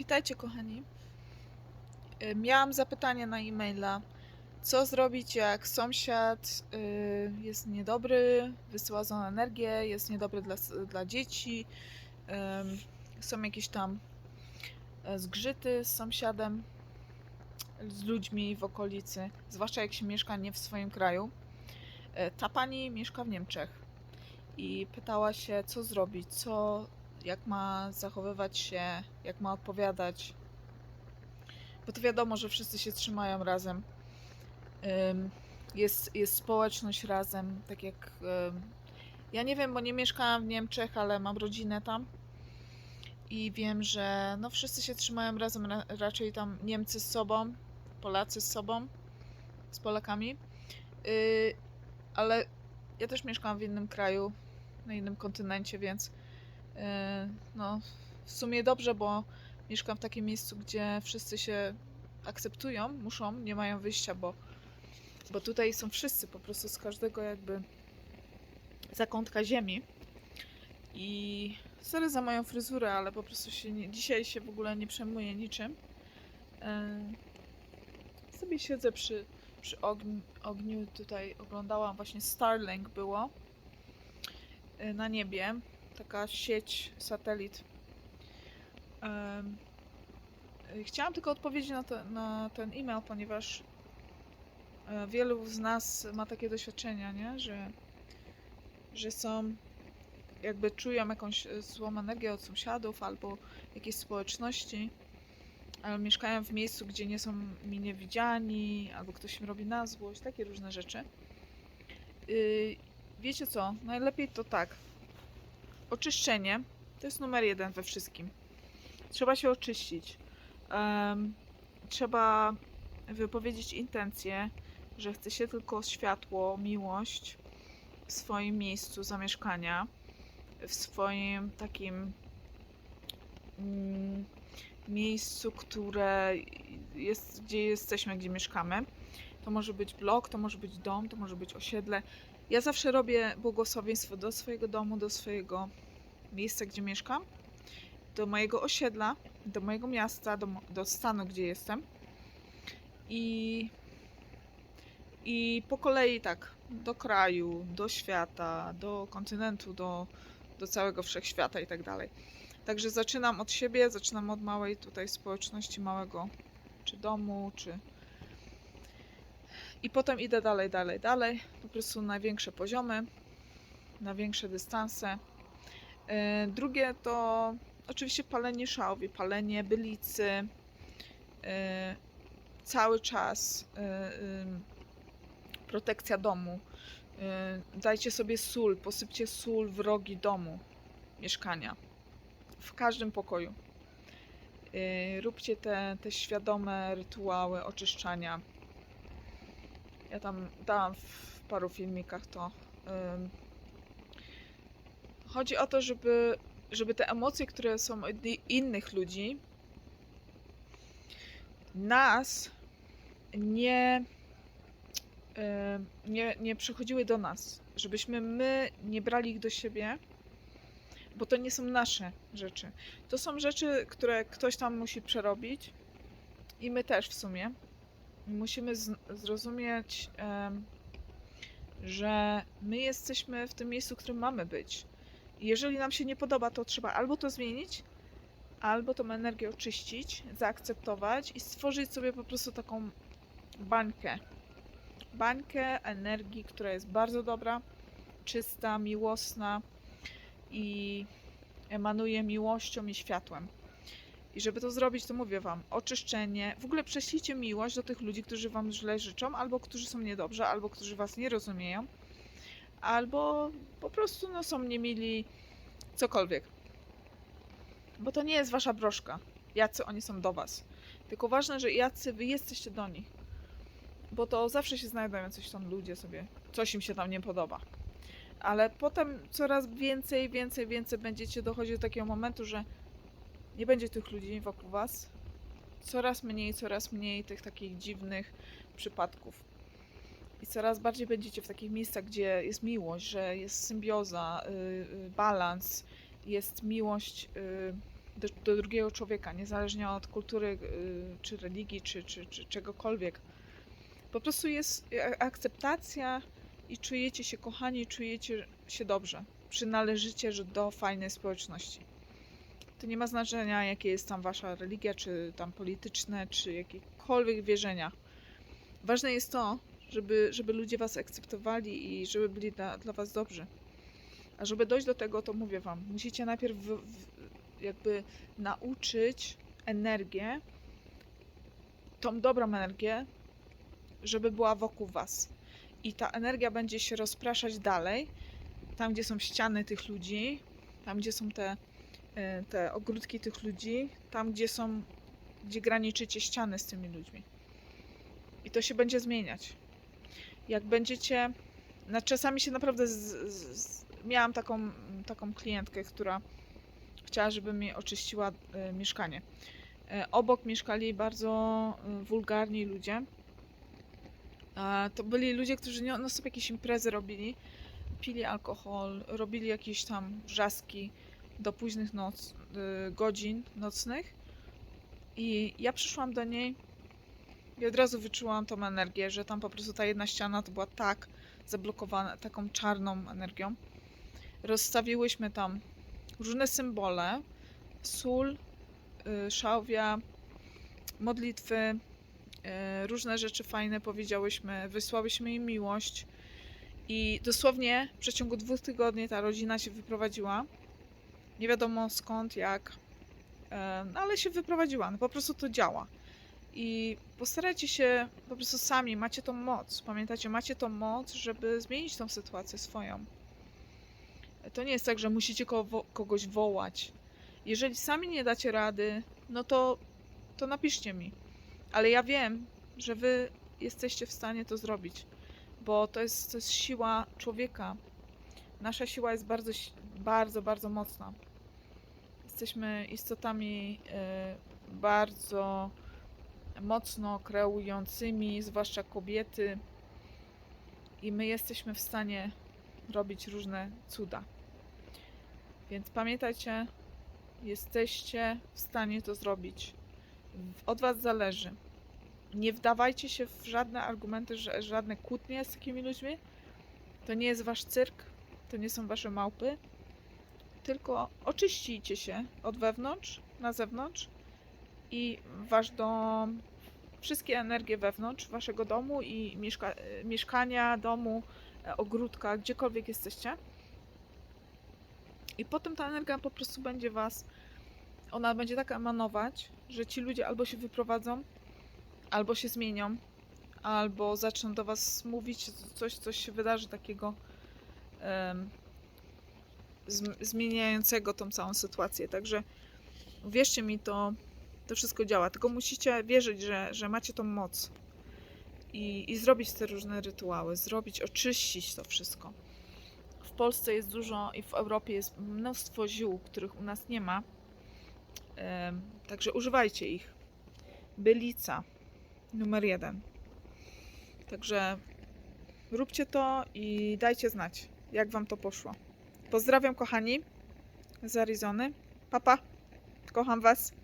Witajcie, kochani. Y, Miałam zapytanie na e-maila. Co zrobić, jak sąsiad y, jest niedobry, wysyła złą energię, jest niedobry dla, dla dzieci, ym, są jakieś tam e, zgrzyty z sąsiadem, z ludźmi w okolicy, zwłaszcza jak się mieszka nie w swoim kraju. E, Ta pani mieszka w Niemczech i pytała się, co zrobić, co, jak ma zachowywać się, jak ma odpowiadać. Bo to wiadomo, że wszyscy się trzymają razem. Jest, jest społeczność razem, tak jak. Ja nie wiem, bo nie mieszkałam w Niemczech, ale mam rodzinę tam. I wiem, że no wszyscy się trzymają razem, ra- raczej tam Niemcy z sobą, Polacy z sobą, z Polakami. Yy, ale ja też mieszkam w innym kraju, na innym kontynencie, więc no w sumie dobrze, bo mieszkam w takim miejscu, gdzie wszyscy się akceptują, muszą, nie mają wyjścia, bo, bo tutaj są wszyscy po prostu z każdego jakby zakątka ziemi. I sorry za moją fryzurę, ale po prostu się nie, dzisiaj się w ogóle nie przejmuję niczym. Yy, sobie siedzę przy, przy ogniu, ogniu, tutaj oglądałam właśnie Starlink było yy, na niebie, taka sieć, satelit. Chciałam tylko odpowiedzieć na, te, na ten e-mail, ponieważ e, wielu z nas ma takie doświadczenia, nie? Że, że są, jakby czują jakąś złą energię od sąsiadów albo jakiejś społeczności, albo mieszkają w miejscu, gdzie nie są mile widziani, albo ktoś im robi na złość, takie różne rzeczy. Yy, wiecie co? Najlepiej to tak. Oczyszczenie to jest numer jeden we wszystkim. Trzeba się oczyścić. Em, trzeba wypowiedzieć intencję, że chce się tylko światło, miłość w swoim miejscu zamieszkania, w swoim takim mm, miejscu, które jest, gdzie jesteśmy, gdzie mieszkamy. To może być blok, to może być dom, to może być osiedle. Ja zawsze robię błogosławieństwo do swojego domu, do swojego miejsca, gdzie mieszkam, do mojego osiedla, do mojego miasta, do, do stanu, gdzie jestem. I, I po kolei tak, do kraju, do świata, do kontynentu, do, do całego wszechświata i tak dalej. Także zaczynam od siebie, zaczynam od małej tutaj społeczności, małego czy domu, czy. I potem idę dalej, dalej, dalej. Po prostu na większe poziomy, na większe dystanse. E, Drugie to oczywiście palenie szałwi, palenie bylicy. e, Cały czas ym, protekcja domu. Dajcie sobie sól, posypcie sól w rogi domu, mieszkania w każdym pokoju. Róbcie te, te świadome rytuały oczyszczania. Ja tam dałam w paru filmikach to. Chodzi o to, żeby, żeby te emocje, które są od innych ludzi, nas nie, nie, nie przychodziły do nas. Żebyśmy my nie brali ich do siebie, bo to nie są nasze rzeczy. To są rzeczy, które ktoś tam musi przerobić i my też w sumie. Musimy zrozumieć, że my jesteśmy w tym miejscu, w którym mamy być. Jeżeli nam się nie podoba, to trzeba albo to zmienić, albo tą energię oczyścić, zaakceptować i stworzyć sobie po prostu taką bańkę. Bańkę energii, która jest bardzo dobra, czysta, miłosna i emanuje miłością i światłem. I żeby to zrobić, to mówię wam, oczyszczenie. W ogóle prześlijcie miłość do tych ludzi, którzy wam źle życzą, albo którzy są niedobrzy, albo którzy was nie rozumieją, albo po prostu no, są niemili, cokolwiek. Bo to nie jest wasza broszka, jacy oni są do was. Tylko ważne, że jacy wy jesteście do nich. Bo to zawsze się znajdują coś tam ludzie sobie, coś im się tam nie podoba ale potem coraz więcej, więcej, więcej będziecie dochodzić do takiego momentu, że nie będzie tych ludzi wokół was. Coraz mniej, coraz mniej tych takich dziwnych przypadków. I coraz bardziej będziecie w takich miejscach, gdzie jest miłość, że jest symbioza, yy, yy, balans, jest miłość yy, do, do drugiego człowieka, niezależnie od kultury, y, czy religii, czy, czy, czy czegokolwiek. Po prostu jest akceptacja i czujecie się kochani, czujecie się dobrze. Przynależycie do fajnej społeczności. To nie ma znaczenia, jakie jest tam wasza religia, czy tam polityczne, czy jakiekolwiek wierzenia. Ważne jest to, żeby, żeby ludzie was akceptowali i żeby byli dla, dla was dobrzy. A żeby dojść do tego, to mówię wam, musicie najpierw w, w, jakby nauczyć energię, tą dobrą energię, żeby była wokół was. I ta energia będzie się rozpraszać dalej, tam gdzie są ściany tych ludzi, tam gdzie są te, e, te ogródki tych ludzi, tam gdzie są, gdzie graniczycie ściany z tymi ludźmi. I to się będzie zmieniać. Jak będziecie, no czasami się naprawdę z, z, z, miałam taką, taką klientkę, która chciała, żeby mi oczyściła e, mieszkanie. E, obok mieszkali bardzo e, wulgarni ludzie. E, to byli ludzie, którzy no sobie jakieś imprezy robili, pili alkohol, robili jakieś tam wrzaski do późnych noc, e, godzin nocnych. I ja przyszłam do niej i od razu wyczułam tą energię, że tam po prostu ta jedna ściana to była tak zablokowana, taką czarną energią. Rozstawiłyśmy tam różne symbole, sól, y, szałwia, modlitwy, y, różne rzeczy fajne powiedziałyśmy, wysłałyśmy im miłość i dosłownie w przeciągu dwóch tygodni ta rodzina się wyprowadziła. Nie wiadomo skąd, jak, e, no ale się wyprowadziła. No po prostu to działa. I postarajcie się po prostu sami, macie tą moc. Pamiętajcie, macie tą moc, żeby zmienić tą sytuację swoją. To nie jest tak, że musicie kogo, kogoś wołać. Jeżeli sami nie dacie rady, no to, to napiszcie mi. Ale ja wiem, że wy jesteście w stanie to zrobić, bo to jest, to jest siła człowieka. Nasza siła jest bardzo, bardzo, bardzo mocna. Jesteśmy istotami y, bardzo mocno kreującymi, zwłaszcza kobiety, i my jesteśmy w stanie robić różne cuda. Więc pamiętajcie, jesteście w stanie to zrobić. Od Was zależy. Nie wdawajcie się w żadne argumenty, żadne kłótnie z takimi ludźmi. To nie jest Wasz cyrk, to nie są Wasze małpy. Tylko oczyścijcie się od wewnątrz na zewnątrz i Wasz dom, wszystkie energie wewnątrz Waszego domu i mieszka- e, mieszkania, domu, e, ogródka, gdziekolwiek jesteście. I potem ta energia po prostu będzie was, ona będzie tak emanować, że ci ludzie albo się wyprowadzą, albo się zmienią, albo zaczną do was mówić coś, coś się wydarzy takiego zm- zmieniającego tą całą sytuację. Także wierzcie mi, to, to wszystko działa. Tylko musicie wierzyć, że, że macie tą moc i, i zrobić te różne rytuały, zrobić, oczyścić to wszystko. W Polsce jest dużo i w Europie jest mnóstwo ziół, których u nas nie ma. Także używajcie ich. Bylica numer jeden. Także róbcie to i dajcie znać, jak Wam to poszło. Pozdrawiam, kochani z Arizony. Papa, kocham Was.